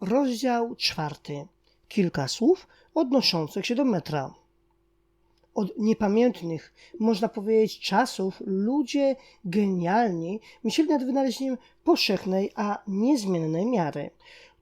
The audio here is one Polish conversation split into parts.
Rozdział czwarty. Kilka słów odnoszących się do metra. Od niepamiętnych, można powiedzieć, czasów ludzie genialni myśleli nad wynalezieniem powszechnej, a niezmiennej miary,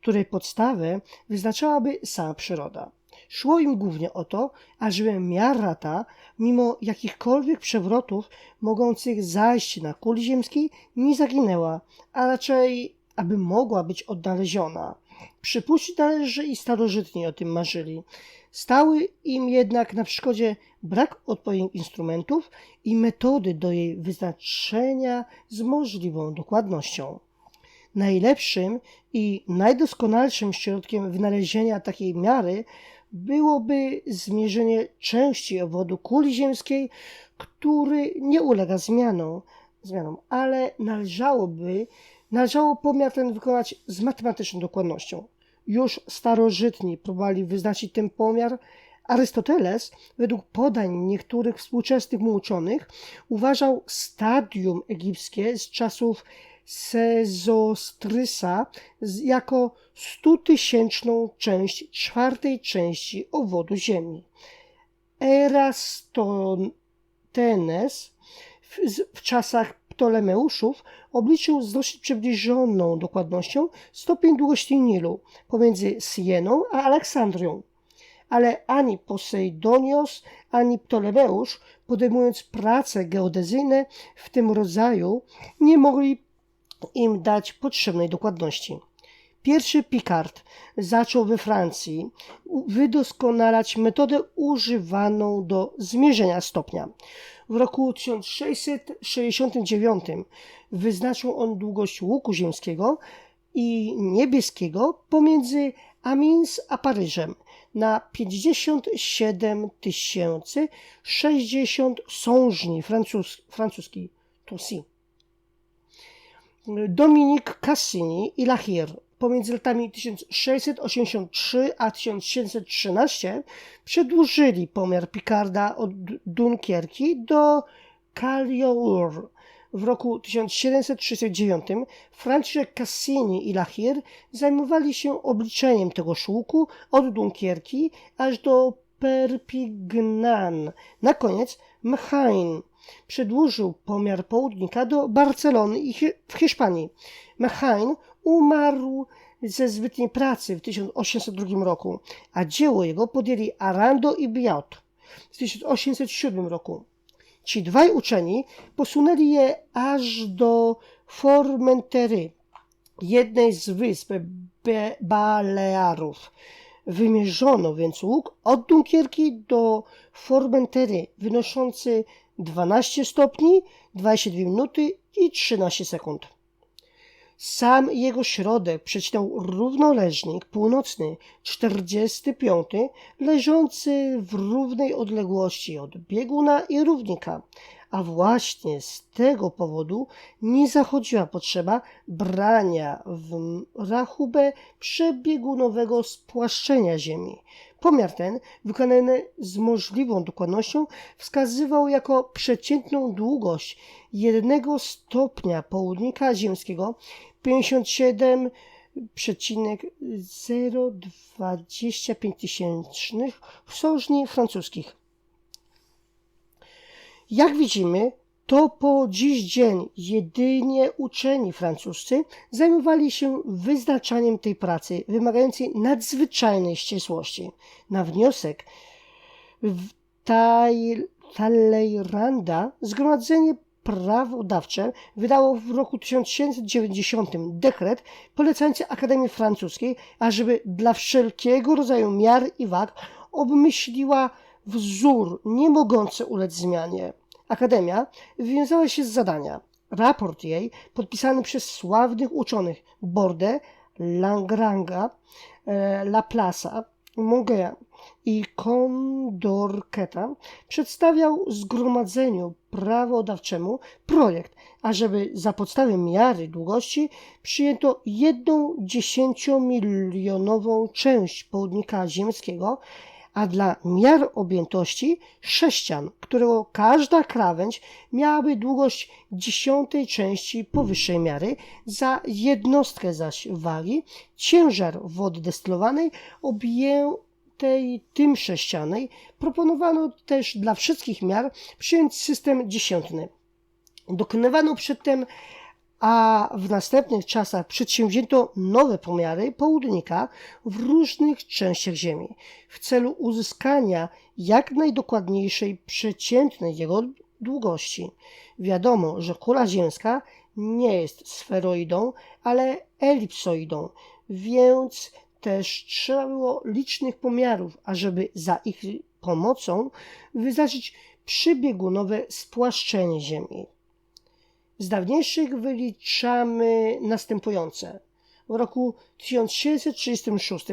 której podstawę wyznaczałaby sama przyroda. Szło im głównie o to, ażeby miara ta, mimo jakichkolwiek przewrotów mogących zajść na kuli ziemskiej, nie zaginęła, a raczej aby mogła być odnaleziona. Przypuścić należy, że i starożytni o tym marzyli. Stały im jednak na przeszkodzie brak odpowiednich instrumentów i metody do jej wyznaczenia z możliwą dokładnością. Najlepszym i najdoskonalszym środkiem wynalezienia takiej miary byłoby zmierzenie części obwodu kuli ziemskiej, który nie ulega zmianom, zmianom ale należałoby Należało pomiar ten wykonać z matematyczną dokładnością. Już starożytni próbowali wyznaczyć ten pomiar. Arystoteles, według podań niektórych współczesnych mu uczonych, uważał stadium egipskie z czasów Sezostrysa jako stutysięczną część czwartej części obwodu Ziemi. Erastotenes w, w czasach Ptolemeuszów obliczył z dosyć przybliżoną dokładnością stopień długości Nilu pomiędzy Sieną a Aleksandrią. Ale ani Poseidonios, ani Ptolemeusz, podejmując prace geodezyjne w tym rodzaju, nie mogli im dać potrzebnej dokładności. Pierwszy Picard zaczął we Francji wydoskonalać metodę używaną do zmierzenia stopnia. W roku 1669 wyznaczył on długość łuku ziemskiego i niebieskiego pomiędzy Amiens a Paryżem na 57 060 sążni francus, francuskiej Toussi. Dominik Cassini i Lahir pomiędzy latami 1683 a 1713 przedłużyli pomiar Picarda od Dunkierki do Caliour. W roku 1739 Franciszek Cassini i Lahir zajmowali się obliczeniem tego szłuku od Dunkierki aż do Perpignan. Na koniec Mechain przedłużył pomiar południka do Barcelony w Hiszpanii. Mechain umarł ze zbytniej pracy w 1802 roku, a dzieło jego podjęli Arando i Biot w 1807 roku. Ci dwaj uczeni posunęli je aż do Formentery, jednej z wysp Be Balearów. Wymierzono więc łuk od Dunkierki do Formentery, wynoszący 12 stopni, 22 minuty i 13 sekund. Sam jego środek przecinał równoleżnik północny 45, leżący w równej odległości od bieguna i równika, a właśnie z tego powodu nie zachodziła potrzeba brania w rachubę przebiegunowego spłaszczenia Ziemi. Pomiar ten, wykonany z możliwą dokładnością, wskazywał jako przeciętną długość jednego stopnia południka ziemskiego 57,025 tysięcznych sążni francuskich. Jak widzimy, to po dziś dzień jedynie uczeni francuscy zajmowali się wyznaczaniem tej pracy, wymagającej nadzwyczajnej ścisłości. Na wniosek Talleyranda Zgromadzenie Prawodawcze wydało w roku 1790 dekret polecający Akademii Francuskiej, ażeby dla wszelkiego rodzaju miar i wag obmyśliła wzór nie mogący ulec zmianie. Akademia wywiązała się z zadania. Raport jej, podpisany przez sławnych uczonych Borde, Langranga, e, Laplace'a, Mongeya i Condorceta, przedstawiał zgromadzeniu prawodawczemu projekt, ażeby za podstawę miary długości przyjęto jedną dziesięciomilionową część południka ziemskiego, a dla miar objętości sześcian, którego każda krawędź miałaby długość dziesiątej części powyższej miary, za jednostkę zaś wagi ciężar wody destylowanej objętej tym sześcianej proponowano też dla wszystkich miar przyjąć system dziesiętny. Dokonywano przedtem a w następnych czasach przedsięwzięto nowe pomiary południka w różnych częściach Ziemi w celu uzyskania jak najdokładniejszej przeciętnej jego długości. Wiadomo, że kula ziemska nie jest sferoidą, ale elipsoidą, więc też trzeba było licznych pomiarów, ażeby za ich pomocą wyznaczyć przybiegunowe spłaszczenie Ziemi. Z dawniejszych wyliczamy następujące. W roku 1736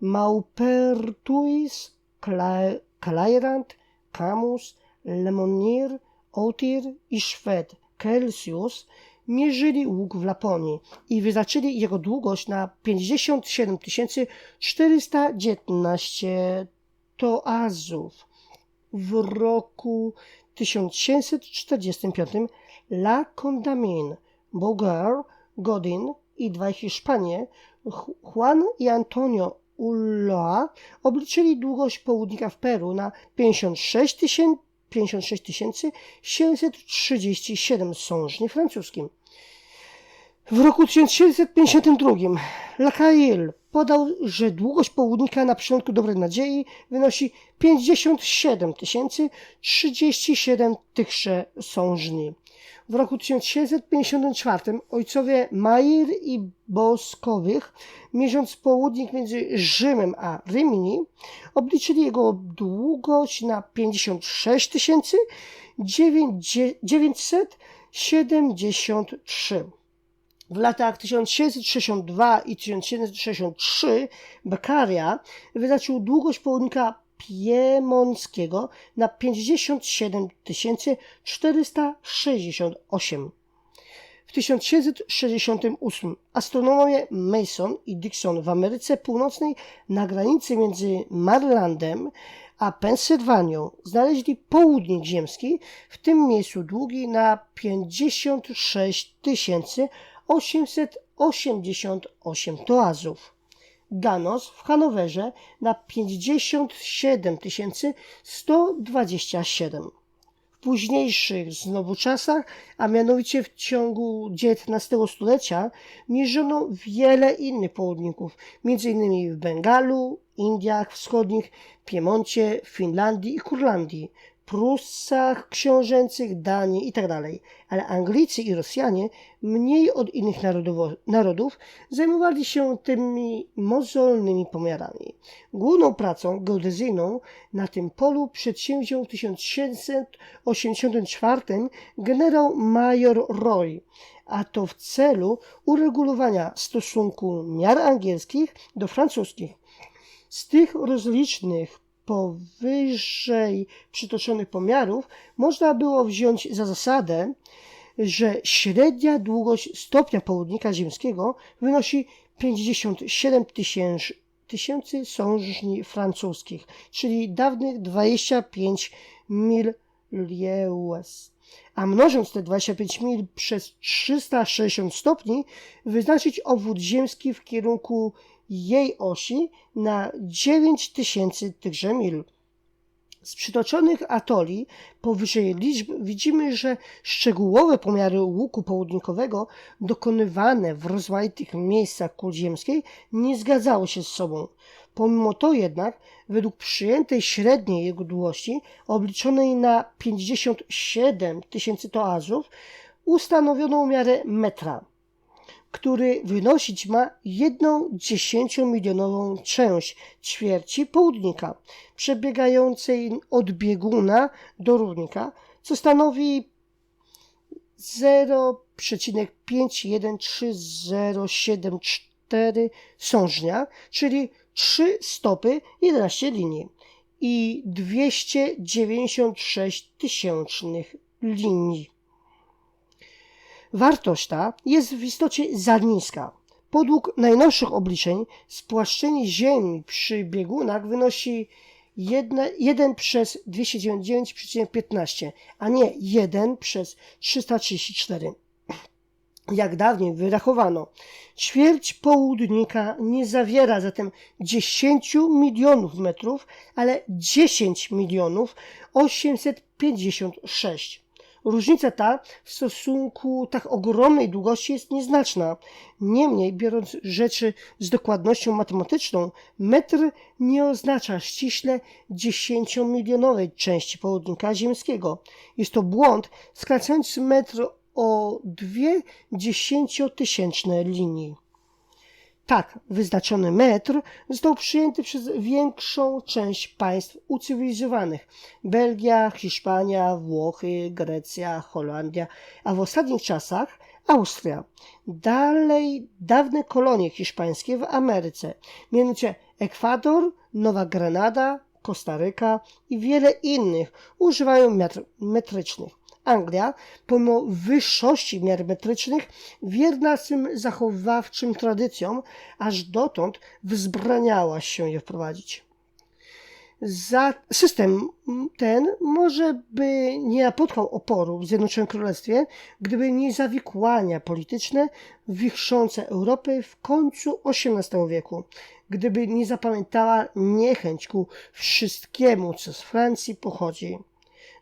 Maupertuis, Clairant, Camus, Lemonnier, Otir i Szwed Celsius mierzyli łuk w Laponii i wyznaczyli jego długość na 57 419 toazów. W roku 1745 La Condamine, Bogar, Godin i dwaj Hiszpanie, Juan i Antonio Ulloa, obliczyli długość południka w Peru na 56 tysięcy 56 737 sążni francuskim. W roku 1752 Lacaille podał, że długość południka na przylądku Dobrej Nadziei wynosi 57 037 tychże sążni. W roku 1754 ojcowie Mair i Boskowych, mierząc południk między Rzymem a Rimini, obliczyli jego długość na 56 973. W latach 1762 i 1763 Beccaria wyznaczył długość południka Piemonckiego na 57 468. W 1768 astronomowie Mason i Dixon w Ameryce Północnej na granicy między Marylandem a Pensylwanią znaleźli południk ziemski, w tym miejscu długi na 56 888 toazów. Ganos w Hanowerze na 57 127. W późniejszych znowu czasach, a mianowicie w ciągu XIX stulecia, mierzono wiele innych południków, m.in. w Bengalu, Indiach Wschodnich, Piemoncie, Finlandii i Kurlandii, Prusach książęcych, Danii itd. Tak Ale Anglicy i Rosjanie, mniej od innych narodów, zajmowali się tymi mozolnymi pomiarami. Główną pracą geodezyjną na tym polu przedsięwziął w 1784 generał major Roy, a to w celu uregulowania stosunku miar angielskich do francuskich. Z tych rozlicznych powyżej przytoczonych pomiarów można było wziąć za zasadę, że średnia długość stopnia południka ziemskiego wynosi 57 tysięcy, tysięcy sążni francuskich, czyli dawnych 25 mil lieues. A mnożąc te 25 mil przez 360 stopni, wyznaczyć obwód ziemski w kierunku jej osi na 9000 tychże mil. Z przytoczonych atoli powyżej liczb widzimy, że szczegółowe pomiary łuku południkowego dokonywane w rozmaitych miejscach kul ziemskiej nie zgadzały się z sobą. Pomimo to jednak, według przyjętej średniej jego długości, obliczonej na 57 tysięcy toazów, ustanowiono miarę metra który wynosić ma jedną dziesięciomilionową część ćwierci południka, przebiegającej od bieguna do równika, co stanowi 0,51374 sążnia, czyli 3 stopy 11 linii i 296 tysięcznych linii. Wartość ta jest w istocie za niska. Podług najnowszych obliczeń spłaszczenie Ziemi przy biegunach wynosi 1, 1 przez 299,15, a nie 1 przez 334. Jak dawniej wyrachowano, ćwierć południka nie zawiera zatem 10 milionów metrów, ale 10 milionów 856. Różnica ta w stosunku tak ogromnej długości jest nieznaczna. Niemniej, biorąc rzeczy z dokładnością matematyczną, metr nie oznacza ściśle 10-milionowej części południka ziemskiego. Jest to błąd skracający metr o dwie dziesięciotysięczne linii. Tak, wyznaczony metr został przyjęty przez większą część państw ucywilizowanych Belgia, Hiszpania, Włochy, Grecja, Holandia, a w ostatnich czasach Austria. Dalej dawne kolonie hiszpańskie w Ameryce, mianowicie Ekwador, Nowa Grenada, Kostaryka i wiele innych używają metr metrycznych. Anglia, pomimo wyższości miar metrycznych, wierna swym zachowawczym tradycjom, aż dotąd wzbraniała się je wprowadzić. Za system ten może by nie napotkał oporu w Zjednoczonym Królestwie, gdyby nie zawikłania polityczne wichrzące Europy w końcu XVIII wieku, gdyby nie zapamiętała niechęć ku wszystkiemu, co z Francji pochodzi.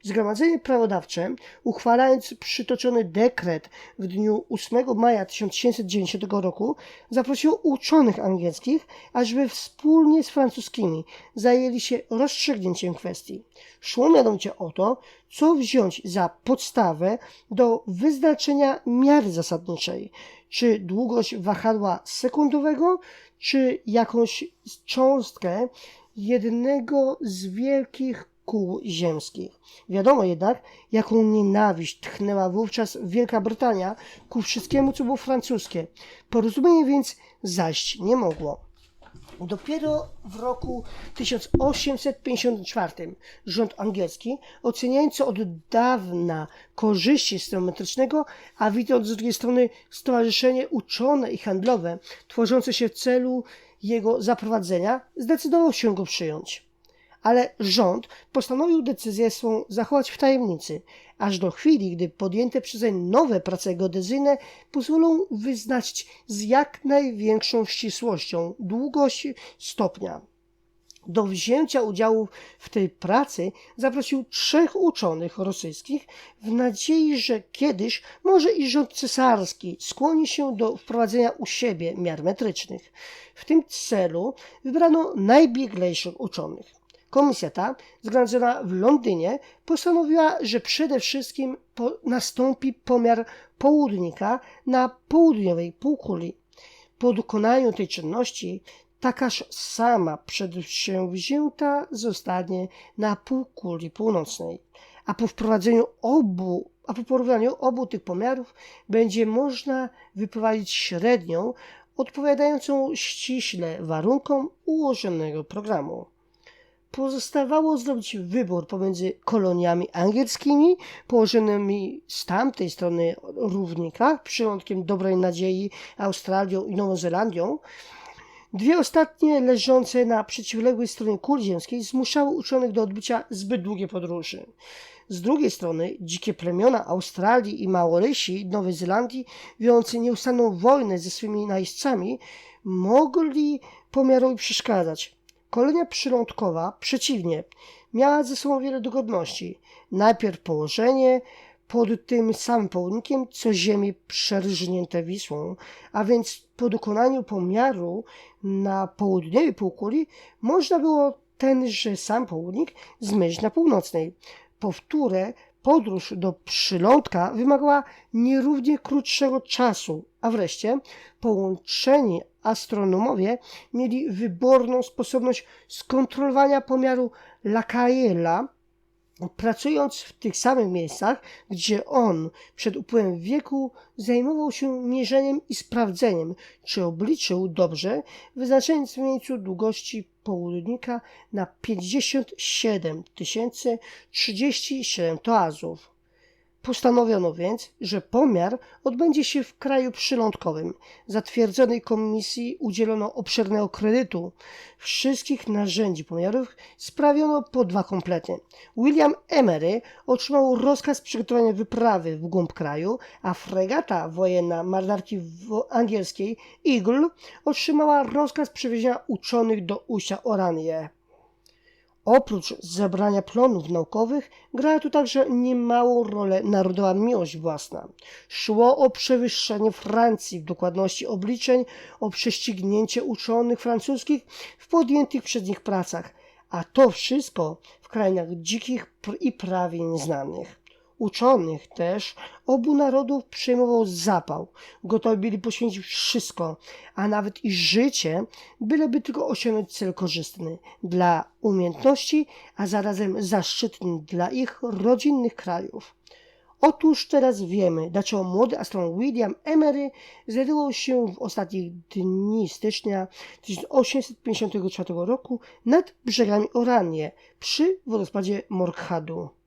Zgromadzenie Prawodawcze, uchwalając przytoczony dekret w dniu 8 maja 1790 roku, zaprosiło uczonych angielskich, ażeby wspólnie z francuskimi zajęli się rozstrzygnięciem kwestii. Szło mianowicie o to, co wziąć za podstawę do wyznaczenia miary zasadniczej, czy długość wahadła sekundowego, czy jakąś cząstkę jednego z wielkich kół ziemskich. Wiadomo jednak, jaką nienawiść tchnęła wówczas Wielka Brytania ku wszystkiemu, co było francuskie. Porozumienie więc zaść nie mogło. Dopiero w roku 1854 rząd angielski, oceniając od dawna korzyści stereometrycznego, a widząc z drugiej strony stowarzyszenie uczone i handlowe, tworzące się w celu jego zaprowadzenia, zdecydował się go przyjąć ale rząd postanowił decyzję swą zachować w tajemnicy, aż do chwili, gdy podjęte przezeń nowe prace geodezyjne pozwolą wyznaczyć z jak największą ścisłością długość stopnia. Do wzięcia udziału w tej pracy zaprosił trzech uczonych rosyjskich w nadziei, że kiedyś może i rząd cesarski skłoni się do wprowadzenia u siebie miar metrycznych. W tym celu wybrano najbieglejszych uczonych. Komisja ta, zgromadzona w Londynie, postanowiła, że przede wszystkim po, nastąpi pomiar południka na południowej półkuli. Po dokonaniu tej czynności takaż sama przedsięwzięta zostanie na półkuli północnej, a po wprowadzeniu obu, a po porównaniu obu tych pomiarów będzie można wyprowadzić średnią odpowiadającą ściśle warunkom ułożonego programu pozostawało zrobić wybór pomiędzy koloniami angielskimi położonymi z tamtej strony równika, przyłączkiem Dobrej Nadziei, Australią i Nową Zelandią. Dwie ostatnie leżące na przeciwległej stronie kuli ziemskiej zmuszały uczonych do odbycia zbyt długiej podróży. Z drugiej strony dzikie plemiona Australii i Maorysi Nowej Zelandii, wiący nieustanną wojnę ze swymi najeźdźcami, mogli pomiarowi przeszkadzać. Kolonia przylądkowa, przeciwnie, miała ze sobą wiele dogodności. Najpierw położenie pod tym samym południkiem, co ziemi przerżnięte Wisłą, a więc po dokonaniu pomiaru na południowej półkuli można było tenże sam południk zmyć na północnej. Powtórę podróż do przylądka wymagała nierównie krótszego czasu, a wreszcie połączeni astronomowie mieli wyborną sposobność skontrolowania pomiaru Lakaela, pracując w tych samych miejscach, gdzie on przed upływem wieku zajmował się mierzeniem i sprawdzeniem, czy obliczył dobrze, wyznaczając w miejscu długości południka na 57 037 toazów. Postanowiono więc, że pomiar odbędzie się w kraju przylądkowym. Zatwierdzonej komisji udzielono obszernego kredytu. Wszystkich narzędzi pomiarów sprawiono po dwa kompletnie. William Emery otrzymał rozkaz przygotowania wyprawy w głąb kraju, a fregata wojenna marynarki angielskiej Eagle otrzymała rozkaz przywiezienia uczonych do ujścia Oranie. Oprócz zebrania plonów naukowych, grała tu także niemałą rolę narodowa miłość własna. Szło o przewyższenie Francji w dokładności obliczeń, o prześcignięcie uczonych francuskich w podjętych przez nich pracach, a to wszystko w krainach dzikich i prawie nieznanych. Uczonych też obu narodów przejmował zapał, gotowi byli poświęcić wszystko, a nawet i życie, byleby tylko osiągnąć cel korzystny dla umiejętności, a zarazem zaszczytny dla ich rodzinnych krajów. Otóż teraz wiemy, dlaczego młody astronom William Emery znajdował się w ostatnich dni stycznia 1854 roku nad brzegami Oranie przy wodospadzie Morkhadu.